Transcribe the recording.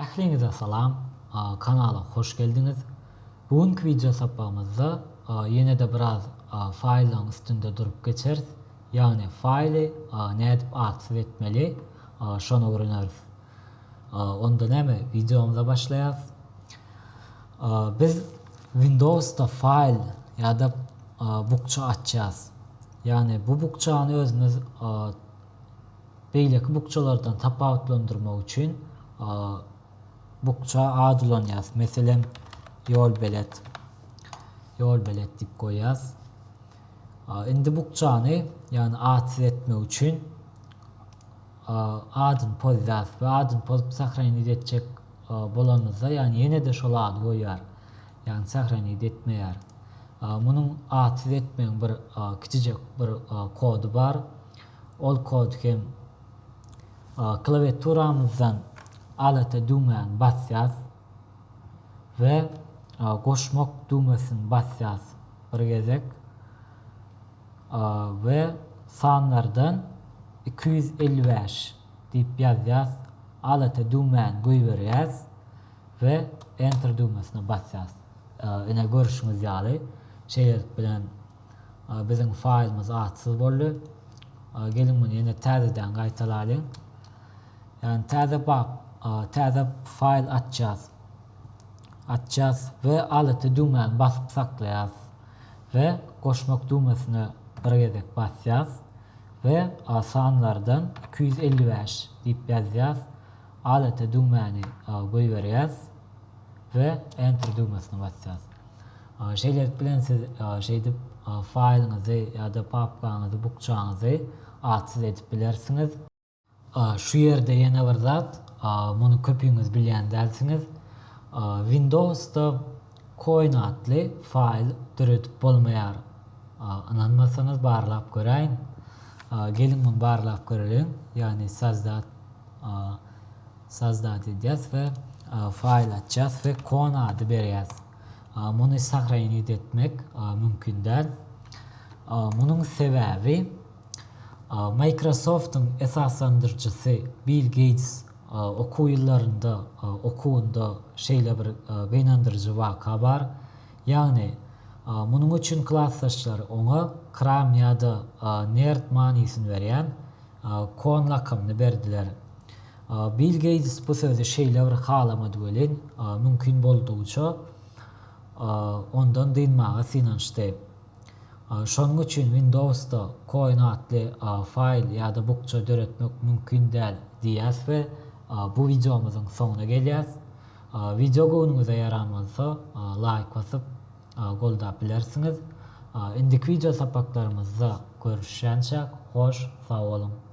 Ähliňize salam, kanala hoş geldiniz. Bugünkü video sapağımızda ýene de biraz faýlaň üstünde durup geçeriz. Ýagny faýly a, nädip atsyp etmeli, öwreneriz. A, Onda näme videomuza başlaýas. A, Biz Windows'da fail ya da bukça açacağız. Yani bu bukçanı özümüz a, beýleki bukçalardan tapawutlandyrmak üçin bukça adylanýas. Meselem ýol belet. Ýol belet diýip goýýas. A, Indi bukçany yani atsız etmek üçin a, adyn pozýas we adyn pozup sahranyt etjek bolanymyzda yani ýene de şol ady goýýar. Yani sahranyt etmeýär. A, Munyň atsız etmeň bir kiçijek bir kodu bar. Ol kod hem a, klawiaturamyzdan alata düýmäni basýas we a, goşmak düýmesini basýas bir gezek. We sanlardan 255 diýip ýazýas. Alata düýmäni goýberýäs we enter düýmesine basýas. A, Ine görüşiňiz ýaly. Şeýle bilen a, biziň faýlymyz atsyz boldy. A, Gelin muny ýene täzeden gaýtalalım. Yani täze bak, a, täze faýl açacağız. Açacağız ve alıtı düğmeni basıp saklaýas ve koşmak düğmesine bir gezek basýas ve asanlardan 255 diýip ýazýas. Alıtı düğmeni goýberýäs ve enter düğmesine basýas. A, Şeýle bilen siz a, şeýdip a, faýlyňyzy ýa-da papkanyňyzy, bukçaňyzy atsyz edip bilersiňiz. A, Şu ýerde ýene bir zat, köpüňiz bilýän dälsiňiz. A, Windows'da düredip bolmaýar. A, Inanmasaňyz barlap göräýin. A, Gelin muny barlap görelim. Yani sazda a, sazda edýäs we a, faýl açýas we coin ady berýäs. A, Muny sahranyt etmek a, mümkin däl. Microsoft'un esaslandırıcısı Bill Gates a, oku yıllarında a, okuğunda şeyle bir a, gynandırıcı vaka bar. Yani bunun için klassdaşlar ona kram ya da a, nerd manisini veren kon lakamını berdiler. Bill Gates bu sözü şeyle bir halamadı ölen a, mümkün bolduğuça a, ondan dynmağa sinançtı. Şonuň üçin Windows'da a, faýl ýa-da bukça döretmek mümkin däl diýäs we bu videomyzyň soňuna gelýäs. Video göwnüňize ýaranmasa like basyp goldap bilersiňiz. Indiki video sapaklarymyzda görüşýänçä hoş, sag.